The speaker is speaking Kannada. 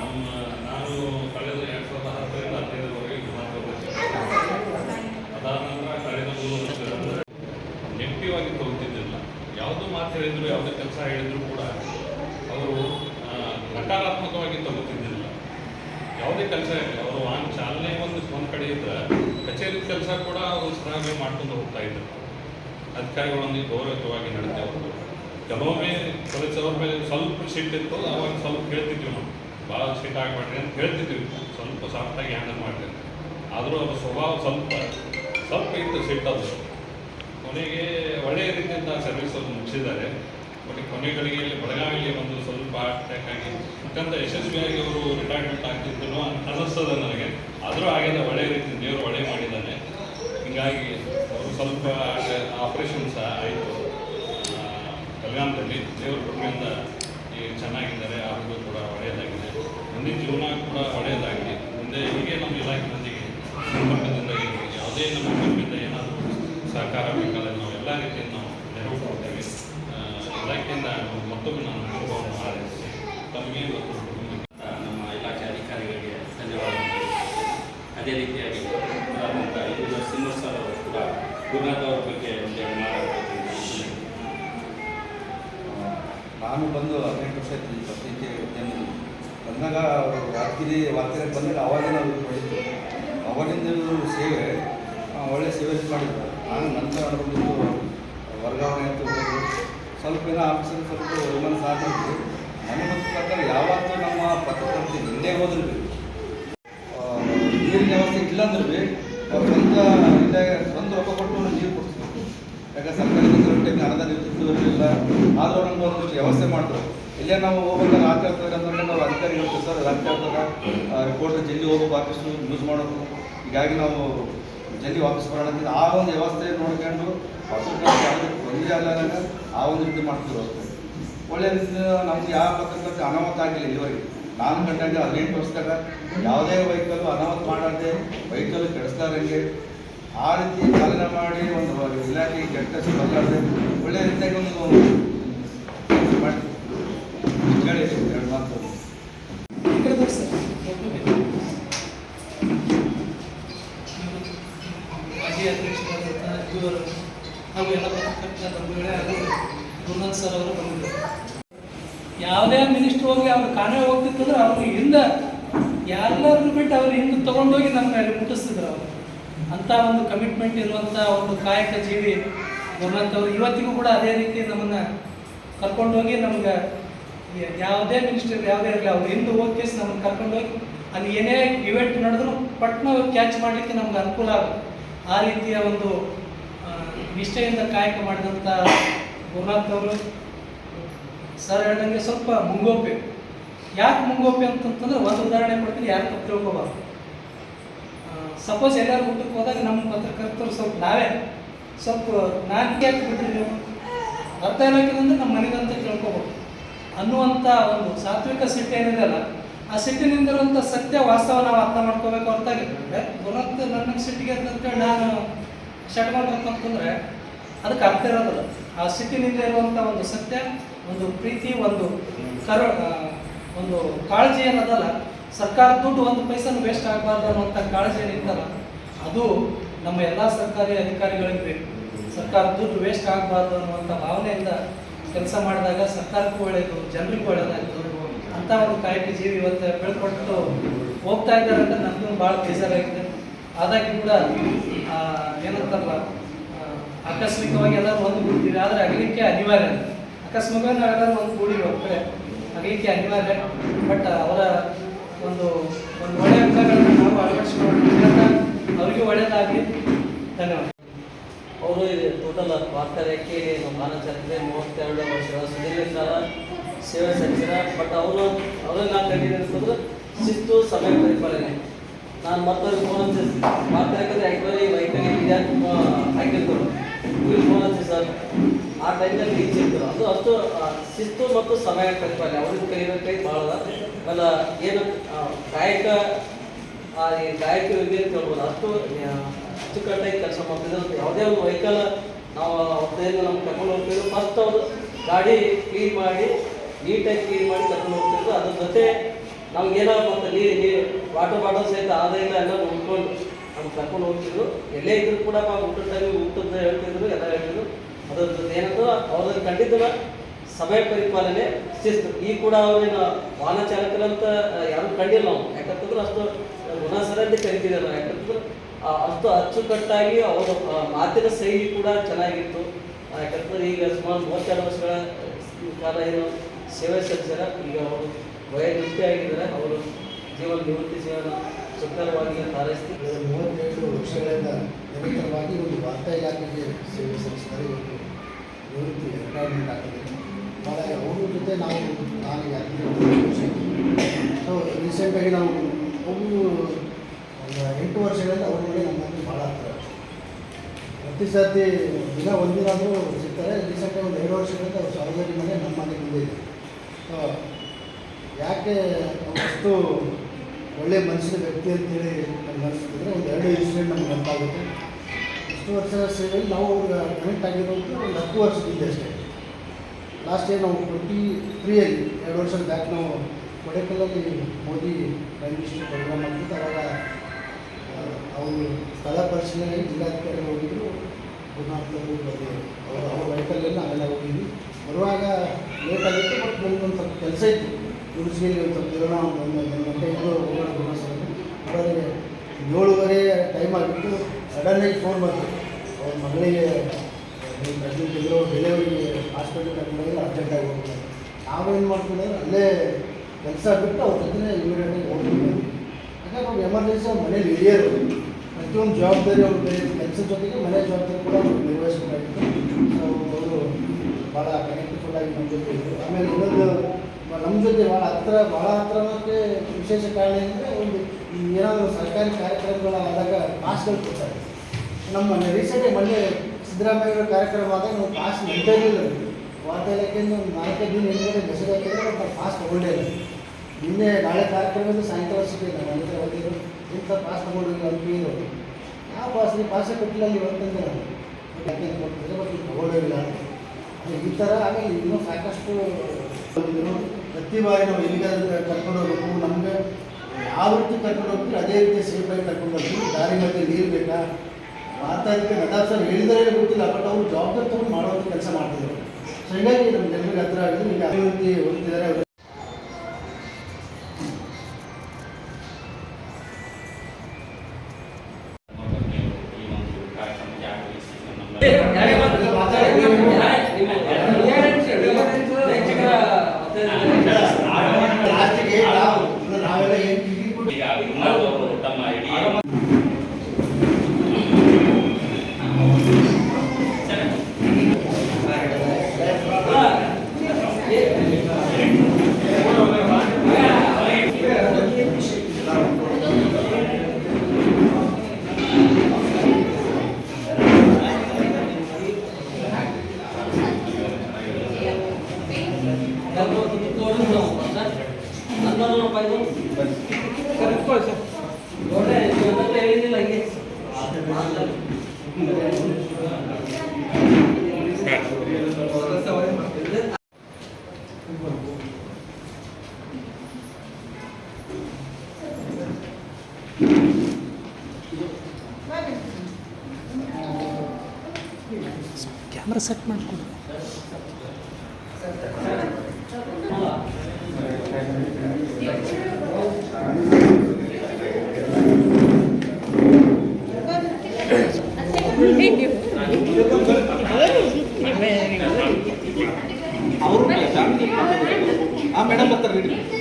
ನಮ್ಮ ನಾನು ಕಳೆದ ಎರಡು ಸಾವಿರದ ಹತ್ತರಿಂದ ಹದಿನೈದರವರೆಗೆ ಅದಾದ ನಂತರ ಕಳೆದ ಮೂರು ವರ್ಷದಿಂದ ನೆಗೆಟಿವ್ ಆಗಿ ತಗೊತಿದ್ದಿಲ್ಲ ಮಾತು ಹೇಳಿದ್ರು, ಯಾವುದೇ ಕೆಲಸ ಹೇಳಿದ್ರು ಕೂಡ ಅವರು ನಕಾರಾತ್ಮಕವಾಗಿ ತಗೊತಿದ್ದಿಲ್ಲ ಯಾವುದೇ ಕೆಲಸ ಇರಲಿ, ಅವರು ಆ ಚಾಲನೆ ಒಂದು ಫೋನ್ ಕಡೆ ಕಚೇರಿ ಕೆಲಸ ಕೂಡ ಅವರು ಸರಾಗಿ ಮಾಡ್ಕೊಂಡು ಹೋಗ್ತಾ ಇದ್ದರು ಅಧಿಕಾರಿಗಳೊಂದಿಗೆ ಗೌರವವಾಗಿ ನಡೆದೇವರು ಕೆಲವೊಮ್ಮೆ ಪೊಲೀಸವ್ರ ಮೇಲೆ ಸ್ವಲ್ಪ ಸಿಟ್ಟು ಇತ್ತು ಅವಾಗ ಸ್ವಲ್ಪ ಹೇಳ್ತಿದ್ವಿ ನಾವು. ಭಾಳ ಸಿಟ್ಟು ಆಗಬೇಡ್ರಿ ಅಂತ ಹೇಳ್ತಿದ್ವಿ. ಸ್ವಲ್ಪ ಸಾಫ್ಟಾಗಿ ಹ್ಯಾಂಡಲ್ ಮಾಡಿದೆ. ಆದರೂ ಅದು ಸ್ವಭಾವ ಸ್ವಲ್ಪ ಸ್ವಲ್ಪ ಇತ್ತು ಸಿಟ್ಟದು ಕೊನೆಗೆ ಒಳ್ಳೆಯ ರೀತಿಯಿಂದ ಸರ್ವಿಸ್ ಅವರು ಮುಗಿಸಿದ್ದಾರೆ. ಬಟ್ ಕೊನೆಗಳಿಗೆ ಗಳಿಗೆಯಲ್ಲಿ ಬೆಳಗಾವಿಯಲ್ಲಿ ಒಂದು ಸ್ವಲ್ಪ ಅಟ್ಯಾಕ್ ಆಗಿ ಅತ್ಯಂತ ಯಶಸ್ವಿಯಾಗಿ ಅವರು ರಿಟೈರ್ಮೆಂಟ್ ಆಗ್ತಿದ್ರು ಅನ್ನಿಸ್ತದೆ ನನಗೆ. ಆದರೂ ಆಗ್ಯದ ಒಳ್ಳೆಯ ರೀತಿ ದೇವರು ಒಳ್ಳೆ ಮಾಡಿದ್ದಾನೆ. ಹೀಗಾಗಿ ಅವರು ಸ್ವಲ್ಪ ಆಪರೇಷನ್ ಸಹ ಆಯಿತು. ಬೆಳಗಾಮದಲ್ಲಿ ದೇವರ ಕೃಪೆಯಿಂದ ಚೆನ್ನಾಗಿದ್ದಾರೆ, ಆರೋಗ್ಯ ಕೂಡ ಒಳ್ಳೆಯದಾಗಿದೆ. ಮುಂದಿನ ಜೀವನ ಕೂಡ ಒಳ್ಳೆಯದಾಗಿದೆ. ಮುಂದೆ ಹೀಗೆ ನಮ್ಮ ಇಲಾಖೆಯೊಂದಿಗೆ ಸಂಪರ್ಕದಿಂದ ಯಾವುದೇ ನಮ್ಮ ಕೃಪೆಯಿಂದ ಏನಾದರೂ ಸಹಕಾರ ಬೇಕಾದರೆ ನಾವು ಎಲ್ಲ ರೀತಿಯಿಂದ ನಾವು ನೆರವು ಕೊಡ್ತೇವೆ. ಇಲಾಖೆಯಿಂದ ಮತ್ತೊಮ್ಮೆ ನಾನು ಅನುಭವವನ್ನು ಮಾಡಿ ತಮಗೆ ಮತ್ತು ನಮ್ಮ ಇಲಾಖೆ ಅಧಿಕಾರಿಗಳಿಗೆ ಧನ್ಯವಾದ ಅದೇ ರೀತಿಯಾಗಿ ಆದಂಥ ಇದು ಸಿಂಹ ಅವರು ಕೂಡ ಗುರುನಾಥ್ ಅವ್ರ ಬಗ್ಗೆ ಒಂದೆರಡು ಮಾತಾಡಬೇಕು ನಾನು ಬಂದು ಹದಿನೆಂಟು ವರ್ಷ ಆಯ್ತು ಪತ್ರಿಕೆ ಉದ್ಯಮದಲ್ಲಿ ಬಂದಾಗ ಅವರು ಯಾದಗಿರಿ ವಾರ್ತೆಗೆ ಬಂದಾಗ ಅವಾಗಿನ ಅವರು ಬೆಳೀತು ಅವಾಗಿಂದ ಸೇವೆ ಒಳ್ಳೆ ಸೇವೆ ಮಾಡಿದ್ರು. ನಾನು ನಂತರ ಬಂದಿದ್ದು ವರ್ಗಾವಣೆ ಅಂತ ಸ್ವಲ್ಪ ಏನೋ ಆಫೀಸಲ್ಲಿ ಸ್ವಲ್ಪ ವಿಮಾನ ಮನೆ ನನಗೆ ಪ್ರಕಾರ ಯಾವತ್ತೂ ನಮ್ಮ ಪತ್ರಕರ್ತೆ ಹಿಂದೆ ಹೋದ್ರು. ನೀರಿನ ವ್ಯವಸ್ಥೆ ಇಲ್ಲ ಅಂದ್ರೆ ಭೀ ಅವ್ರು ಸ್ವಂತ ಇಲ್ಲೇ ಸ್ವಂತ ರೊಕ್ಕ ಕೊಟ್ಟು ನೀರು ಕೊಡ್ತಿದ್ರು ಯಾಕಂದ್ರೆ ಸರ್ಕಾರದಿಂದ ಟೈಮ್ ಇರಲಿಲ್ಲ ಆದರೂ ನಮ್ಗೆ ಒಂದಷ್ಟು ವ್ಯವಸ್ಥೆ ಮಾಡಿದ್ರು ಇಲ್ಲೇ ನಾವು ಹೋಗ್ಬೇಕಾದ್ರೆ ರಾತ್ರಿ ಆಗ್ತದೆ ಅಂತಂದ್ರೆ ನಾವು ಅಧಿಕಾರಿ ಹೇಳ್ತೀವಿ ಸರ್. ರಾತ್ರಿ ಆಗ್ತದೆ ರಿಪೋರ್ಟ್ ಜಲ್ದಿ ಹೋಗ್ಬೇಕು ವಾಪಸ್ಸು ಯೂಸ್ ಮಾಡೋದು. ಹೀಗಾಗಿ ನಾವು ಜಲ್ದಿ ವಾಪಸ್ ಬರೋಣ ಆ ಒಂದು ವ್ಯವಸ್ಥೆ ನೋಡ್ಕೊಂಡು ಒಂದೇ ಯಾವುದಕ್ಕೆ ಆ ಒಂದು ರೀತಿ ಮಾಡ್ತಿದ್ರು ಒಳ್ಳೆ ರೀತಿ ನಮ್ಗೆ ಯಾವ ಪತ್ರಕರ್ತೆ ಅನಾಹುತ ಆಗಿಲ್ಲ ಇಲ್ಲಿವರೆಗೆ. ನಾನು ಕಂಡಂಗೆ ಹದಿನೆಂಟು ವರ್ಷದಾಗ ಯಾವುದೇ ವೆಹಿಕಲ್ ಅನಾಹುತ ಮಾಡದೆ ವೆಹಿಕಲ್ ಕೆಡಿಸ್ಲಾರಂಗೆ ಆ ರೀತಿ ಚಾಲನೆ ಮಾಡಿ ಒಂದು ಇಲಾಖೆ ಕೆಟ್ಟ ಬರಲಾರ್ದೆ ಒಳ್ಳೆ ರೀತಿಯಾಗಿ ಒಂದು ಎರಡು ಯಾವುದೇ ಮಿನಿಸ್ಟರ್ ಹೋಗಿ ಅವ್ರು ಕಾಣೆ ಹೋಗ್ತಿತ್ತಂದ್ರೆ ಅವ್ರು ಹಿಂದೆ ಎಲ್ಲರನ್ನು ಬಿಟ್ಟು ಅವ್ರ ಹಿಂದೆ ತಗೊಂಡೋಗಿ ನಮ್ಮ ಮುಟ್ಟಿಸ್ತಿದ್ರು ಅವರು. ಅಂಥ ಒಂದು ಕಮಿಟ್ಮೆಂಟ್ ಇರುವಂಥ ಒಂದು ಕಾಯಕ ಜೀವಿ ಅವರು ಇವತ್ತಿಗೂ ಕೂಡ ಅದೇ ರೀತಿ ನಮ್ಮನ್ನು ಕರ್ಕೊಂಡೋಗಿ ನಮ್ಗೆ ಯಾವುದೇ ಮಿನಿಸ್ಟರ್ ಯಾವುದೇ ಇರಲಿ ಅವ್ರು ಹಿಂದೆ ಓಕೆ ಕೇಸ್ ನಮ್ಮನ್ನು ಕರ್ಕೊಂಡೋಗಿ ಅಲ್ಲಿ ಏನೇ ಇವೆಂಟ್ ನಡೆದ್ರು ಪಟ್ನ ಕ್ಯಾಚ್ ಮಾಡಲಿಕ್ಕೆ ನಮ್ಗೆ ಅನುಕೂಲ ಆಗುತ್ತೆ. ಆ ರೀತಿಯ ಒಂದು ನಿಷ್ಠೆಯಿಂದ ಕಾಯಕ ಮಾಡಿದಂಥ ಗುರುನಾಥ್ ಅವರು ಸರ್ ಹೇಳ್ದಂಗೆ ಸ್ವಲ್ಪ ಮುಂಗೋಪೆ ಯಾಕೆ ಮುಂಗೋಪೆ ಅಂತಂತಂದ್ರೆ ಒಂದು ಉದಾಹರಣೆ ಕೊಡ್ತೀನಿ ಯಾರು ತಪ್ಪು ತಿಳ್ಕೊಬಾರ್ದು. ಸಪೋಸ್ ಎಲ್ಲರೂ ಊಟಕ್ಕೆ ಹೋದಾಗ ನಮ್ಮ ಪತ್ರಕರ್ತರು ಸ್ವಲ್ಪ ನಾವೇ ಸ್ವಲ್ಪ ನಾಲ್ಕು ಹಾಕಿಬಿಟ್ರಿ ನೀವು ಅರ್ಥ ಅಂದ್ರೆ ನಮ್ಮ ಮನೆಗಂತ ತಿಳ್ಕೊಬೇಕು ಅನ್ನುವಂಥ ಒಂದು ಸಾತ್ವಿಕ ಸಿಟ್ಟು ಏನಿದೆ ಅಲ್ಲ, ಆ ಸಿಟ್ಟಿನಿಂದಿರುವಂಥ ಸತ್ಯ ವಾಸ್ತವ ನಾವು ಅರ್ಥ ಮಾಡ್ಕೋಬೇಕು ಹೊರತಾಗಿ ದುರಂತ ನನ್ನ ಸಿಟ್ಟಿಗೆ ಅಂತೇಳಿ ನಾನು ಶಟ್ಕೊಂಡ್ರೆ ಅದಕ್ಕೆ ಅರ್ಥ ಇರೋದಿಲ್ಲ. ಆ ಸಿಟ್ಟಿನಿಂದ ಇರುವಂಥ ಒಂದು ಸತ್ಯ, ಒಂದು ಪ್ರೀತಿ, ಒಂದು ಕರು ಒಂದು ಕಾಳಜಿ ಏನದಲ್ಲ ಸರ್ಕಾರ ದುಡ್ಡು ಒಂದು ಪೈಸನು ವೇಸ್ಟ್ ಆಗಬಾರ್ದು ಅನ್ನುವಂಥ ಕಾಳಜಿ ಏನಿತ್ತಲ್ಲ, ಅದು ನಮ್ಮ ಎಲ್ಲ ಸರ್ಕಾರಿ ಅಧಿಕಾರಿಗಳಿಗೆ ಬೇಕು. ಸರ್ಕಾರ ದುಡ್ಡು ವೇಸ್ಟ್ ಆಗಬಾರ್ದು ಅನ್ನುವಂಥ ಭಾವನೆಯಿಂದ ಕೆಲಸ ಮಾಡಿದಾಗ ಸರ್ಕಾರಕ್ಕೂ ಒಳ್ಳೆಯದು ಜನರಿಗೂ ಒಳ್ಳೆಯದಾಯಿತು ಅಂತ ಒಂದು ಕಾಯಕಿ ಜೀವಿ ಇವತ್ತು ಬೆಳ್ಕೊಟ್ಟು ಹೋಗ್ತಾ ಇದ್ದಾರೆ ಅಂತ ನನಗೂ ಭಾಳ ಬೇಜಾರಾಗಿದೆ. ಆದಾಗ್ಯೂ ಕೂಡ ಏನಂತಾರಲ್ಲ ಆಕಸ್ಮಿಕವಾಗಿ ಎಲ್ಲರೂ ಒಂದು ಬಿಡ್ತೀವಿ ಆದರೆ ಅಗಲಿಕ್ಕೆ ಅನಿವಾರ್ಯ. ಆಕಸ್ಮಿಕವಾಗಿ ನಾವು ಎಲ್ಲರೂ ಒಂದು ಕೂಡಿ ಒಬ್ಬರೇ ಅಗಲಿಕ್ಕೆ ಅನಿವಾರ್ಯ. ಬಟ್ ಅವರ ಒಂದು ಒಂದು ಒಳ್ಳೆಯ ಅಂಗಗಳನ್ನು ನಾವು ಅಳವಡಿಸಿಕೊಂಡು ಅವರಿಗೂ ಒಳ್ಳೆಯದಾಗಲಿ ಧನ್ಯವಾದ ಅವರು ಟೋಟಲ್ ವಾರ್ತಾರಕ್ಕೆ ಮಾನಚಂದ್ರೆ ಮೂವತ್ತೆರಡು ವರ್ಷಗಳ ಸುದೀರ್ಘ ಕಾಲ ಸೇವೆ ಸಲ್ಲಿಸಿದ ಬಟ್ ಅವರು ಅವ್ರಿಗೆ ನಾನು ಕಂಡಿದ್ದು ಶಿಸ್ತು ಸಮಯ ಪರಿಪಾಲನೆ. ನಾನು ಮತ್ತೊಂದು ಫೋನ್ ಹಚ್ಚಿಸಿ ಮಾತಾಡಿದ್ರೆ ಆ್ಯಕ್ಚುಲಿ ವೈಕಲ್ ವಿದ್ಯಾರ್ಥಿ ಹಾಕಿರ್ತಾರೆ. ಇವ್ರಿಗೆ ಫೋನ್ ಹಚ್ಚಿ ಸರ್ ಆ ಟೈಮ್ನಲ್ಲಿ ರೀಚ್ ಅದು ಅಷ್ಟು ಶಿಸ್ತು ಮತ್ತು ಸಮಯ ಪರಿಪಾಲನೆ. ಅವ್ರಿಗೆ ಕೈ ಭಾಳ ಅಲ್ಲ ಏನು ಗಾಯಕ, ಆ ಗಾಯಕ ಗಾಯಕರಿಗೆ ಅಂತ ಹೇಳ್ಬೋದು? ಅಷ್ಟು ಅಚ್ಚುಕಟ್ಟಾಗಿ ಕೆಲಸ ಮಾಡ್ತಿದ್ರು ಯಾವುದೇ ಒಂದು ವೆಹಿಕಲ್ ನಾವು ಅವ್ರದ್ದು ನಮ್ಗೆ ಕರ್ಕೊಂಡು ಹೋಗ್ತಿದ್ರು. ಫಸ್ಟ್ ಅವರು ಗಾಡಿ ಕ್ಲೀನ್ ಮಾಡಿ ನೀಟಾಗಿ ಕ್ಲೀನ್ ಮಾಡಿ ಕರ್ಕೊಂಡು ಹೋಗ್ತಿದ್ರು. ಅದ್ರ ಜೊತೆ ನಮ್ಗೇನೋ ಮತ್ತು ನೀರು ನೀರು ವಾಟರ್ ಬಾಟಲ್ ಸಹಿತ ಆದಾಯ ಎಲ್ಲ ನೋಡ್ಕೊಂಡು ನಮ್ಗೆ ಕರ್ಕೊಂಡು ಹೋಗ್ತಿದ್ರು. ಎಲ್ಲೇ ಇದ್ರು ಕೂಡ ಊಟದ ಟೈಮ್ ಊಟದ ಹೇಳ್ತಿದ್ರು, ಎಲ್ಲ ಹೇಳ್ತಿದ್ರು. ಅದ್ರ ಜೊತೆ ಏನಂದ್ರೆ ಅವ್ರದ್ದು ಖಂಡಿತ ಸಮಯ ಪರಿಪಾಲನೆ ಶಿಸ್ತು. ಈ ಕೂಡ ಅವ್ರೇನು ವಾಹನ ಚಾಲಕರಂತ, ಯಾರು ಕಂಡಿಲ್ಲ ನಾವು ಯಾಕಂತಂದ್ರೆ ಅಷ್ಟು ಗುಣಸರ ಅಂತ ಕರಿತಿದ್ದೆ ನಾವು ಯಾಕಂತಂದ್ರೆ ಅಷ್ಟು ಅಚ್ಚುಕಟ್ಟಾಗಿ ಅವರ ಮಾತಿನ ಶೈಲಿ ಕೂಡ ಚೆನ್ನಾಗಿತ್ತು. ಯಾಕಂದ್ರೆ ಈಗ ಸುಮಾರು ಮೂವತ್ತೆರಡು ವರ್ಷಗಳ ಕಾಲ ಏನು ಸೇವೆ ಸಲ್ಲಿಸ್ಯಾರ ಈಗ ಅವರು ವಯೋವೃತ್ತಿ ಆಗಿದ್ದಾರೆ. ಅವರು ಜೀವನ ನಿವೃತ್ತಿ ಜೀವನ ಸುಖಕರವಾಗಿ ಹಾರೈಸ್ತಿ ಮೂವತ್ತೆರಡು ವರ್ಷಗಳಿಂದ ನಿರಂತರವಾಗಿ ಒಂದು ವಾರ್ತಾ ಇಲಾಖೆಗೆ ಸೇವೆ ಸಲ್ಲಿಸ್ತಾರೆ. ಇವತ್ತು ನಿವೃತ್ತಿ ರಿಟೈರ್ಮೆಂಟ್ ಆಗ್ತದೆ. ಭಾಳ ಅವ್ರ ಜೊತೆ ನಾವು ನಾನು ಯಾಕೆ ಸೊ ರೀಸೆಂಟಾಗಿ ನಾವು ಒಂದು ಎಂಟು ವರ್ಷಗಳಿಂದ ಅವ್ರ ಮೇಲೆ ನಮ್ಮ ಮನೆ ಭಾಳ ಹತ್ತಿರ ಪ್ರತಿ ಸರ್ತಿ ದಿನ ಒಂದಿನ ಆದರೂ ಸಿಗ್ತಾರೆ ರೀಸೆಂಟ್ ಒಂದು ಎರಡು ವರ್ಷಗಳಿಂದ ಅವ್ರು ಸಹೋದರಿ ಮನೆ ನಮ್ಮ ಮನೆ ಮುಂದೆ ಇದೆ. ಸೊ ಯಾಕೆ ಅಷ್ಟು ಒಳ್ಳೆ ಮನಸ್ಸಿನ ವ್ಯಕ್ತಿ ಅಂತೇಳಿ ನಮ್ಗೆ ಅನಿಸ್ತಿದ್ರೆ ಒಂದು ಎರಡು ಇನ್ಸಿಡೆಂಟ್ ನಮ್ಗೆ ನೆನಪಾಗುತ್ತೆ. ಇಷ್ಟು ವರ್ಷದ ಸೇವೆಯಲ್ಲಿ ನಾವು ಅವ್ರಿಗೆ ಕನೆಕ್ಟ್ ಆಗಿರೋದು ಒಂದು ಹತ್ತು ವರ್ಷದಿಂದ ಅಷ್ಟೇ. ಲಾಸ್ಟ್ ಇಯರ್ ನಾವು ಟ್ವೆಂಟಿ ತ್ರೀಯಲ್ಲಿ ಎರಡು ವರ್ಷದ ಬ್ಯಾಕ್ ನಾವು ಕೊಡೈಕಲ್ಲಲ್ಲಿ ಮೋದಿ ಪ್ರೈಮ್ ಮಿನಿಸ್ಟರ್ ಪ್ರೋಗ್ರಾಮ್ ಆಗ್ತಿತ್ತು ಅವಾಗ ಅವರು ಸ್ಥಳ ಪರಿಶೀಲನೆ ಜಿಲ್ಲಾಧಿಕಾರಿ ಹೋಗಿದ್ರು ಗುರುನಾಥಲ್ಲಿ ಬಂದು ಅವರು ಅವ್ರ ವೆಹಿಕಲ್ಲೆಲ್ಲ ಅಲ್ಲೆಲ್ಲ ಹೋಗಿದ್ವಿ. ಬರುವಾಗ ಲೇಟ್ ಆಗಿತ್ತು ಬಟ್ ನಮ್ಗೆ ಒಂದು ಸ್ವಲ್ಪ ಕೆಲಸ ಇತ್ತು. ಗುರುಜಿಯಲ್ಲಿ ಒಂದು ಸ್ವಲ್ಪ ಇರೋಣ ಒಂದು ಒಂದು ಗಂಟೆ ಇದ್ದು ಹೋಗೋಣ ಗುರುಸಲ್ಲಿ ಅವರಿಗೆ ಏಳುವರೆ ಟೈಮ್ ಆಗಿತ್ತು. ಸಡನ್ನಾಗಿ ಫೋನ್ ಬಂತು. ಅವ್ರ ಮಗಳಿಗೆ ಪ್ರೆಗ್ನೆಂಟ್ ಇದ್ರು ಡೆಲಿವರಿಗೆ ಹಾಸ್ಪಿಟಲ್ ಕರ್ಕೊಂಡೋಗಿ ಅರ್ಜೆಂಟಾಗಿ ಹೋಗ್ತಾರೆ ನಾವೇನು ಮಾಡ್ಕೊಂಡ್ರೆ ಅಲ್ಲೇ ಕೆಲಸ ಬಿಟ್ಟು ಅವ್ರ ಜೊತೆ ಇಮಿಡಿಯೇಟಾಗಿ ಹೋಗ್ತೀವಿ ಯಾಕಂದ್ರೆ ಎಮರ್ಜೆನ್ಸಿ ಅವ್ರ ಮನೇಲಿ ಹಿರಿಯರು ಪ್ರತಿಯೊಂದು ಜವಾಬ್ದಾರಿ ಅವ್ರ ಕೆಲಸದ ಜೊತೆಗೆ ಮನೆ ಜವಾಬ್ದಾರಿ ಕೂಡ ಅವ್ರು ನಿರ್ವಹಿಸಬೇಕಾಗಿತ್ತು ಅವರು ಭಾಳ ಕನೆಕ್ಟ್ಫುಲ್ ಆಗಿ ನಮ್ಮ ಜೊತೆ ಇದ್ದರು ಆಮೇಲೆ ಇನ್ನೊಂದು ನಮ್ಮ ಜೊತೆ ಭಾಳ ಹತ್ತಿರ ಭಾಳ ಹತ್ತಿರಕ್ಕೆ ವಿಶೇಷ ಕಾರಣ ಅಂದರೆ ಒಂದು ಏನಾದರೂ ಸರ್ಕಾರಿ ಕಾರ್ಯಕ್ರಮಗಳು ಆದಾಗ ಪಾಸ್ಗಳು ಕೊಡ್ತಾರೆ. ನಮ್ಮ ರೀಸೆಂಟಾಗಿ ಮೊನ್ನೆ ಸಿದ್ದರಾಮಯ್ಯ ಕಾರ್ಯಕ್ರಮ ಆದಾಗ ನಾವು ಪಾಸ್ ನಿಂತೇ ಇಲ್ಲ ವಾರ್ತಾ ಇಲಾಖೆಯಿಂದ ಒಂದು ನಾಲ್ಕೈದು ದಿನ ಹಿಂದ್ಗಡೆ ಮೆಸೇಜ್ ಹಾಕಿದ್ರೆ ನಾವು ಪಾಸ್ ತೊಗೊಂಡೇ ಇಲ್ಲ ನಿನ್ನೆ ನಾಳೆ ಕಾರ್ಯಕ್ರಮದ ಸಾಯಂಕಾಲ ಹತ್ರ ಬಂದಿದ್ರು ಇಂಥ ಪಾಸ್ ತೊಗೊಂಡಿಲ್ಲ ಅಂತ ಕೇಳಿದ್ರು ಯಾವ ಪಾಸ್ ನೀವು ಪಾಸೇ ಕೊಟ್ಟಿಲ್ಲ ಅಲ್ಲಿ ಇವತ್ತಂದ್ರೆ ನಾನು. ಯಾಕೆ ಕೊಡ್ತಿದ್ರೆ ಬಟ್ ನೀವು ತೊಗೊಂಡಿಲ್ಲ ಈ ಥರ ಆಮೇಲೆ ಇನ್ನೂ ಸಾಕಷ್ಟು. ಪ್ರತಿ ಬಾರಿ ನಾವು ಎಲ್ಲಿಗಾದ್ರೂ ಕರ್ಕೊಂಡು ಹೋಗ್ಬೇಕು. ನಮಗೆ ಯಾವ ರೀತಿ ಕರ್ಕೊಂಡು ಹೋಗ್ತೀವಿ, ಅದೇ ರೀತಿ ಸೇಫಾಗಿ ಕರ್ಕೊಂಡು ಹೋಗ್ತೀವಿ. ದಾರಿ ಮಧ್ಯೆ ನೀರು ಬೇಕಾ? ಮಾತಾಡೋದಕ್ಕೆ ನದಾಫ್ ಸರ್ ಹೇಳಿದರೆ ಗೊತ್ತಿಲ್ಲ. ಬಟ್ ಅವರು ಜವಾಬ್ದಾರಿ ತಗೊಂಡು ಮಾಡುವಂಥ ಕೆಲಸ ಮಾಡ್ತಿದ್ರು. ಸೊ ಹೀಗಾಗಿ ನಮ್ಮ ಜನರಿಗೆ ಹತ್ರ ಆಗಿದ್ದು ಈಗ ಅಭಿವೃದ್ಧಿ ಹೊಂದಿದ್ದಾರೆ ಲಾಸ್ಟಿಗೆ ನಾವು ನಾವೆಲ್ಲ ಕ್ಯಾಮ್ರಾ ಸೆಟ್ ಮಾಡಿಕೊಡು ಆ ಮೇಡಮ್ ಬರ್ತಾರೆ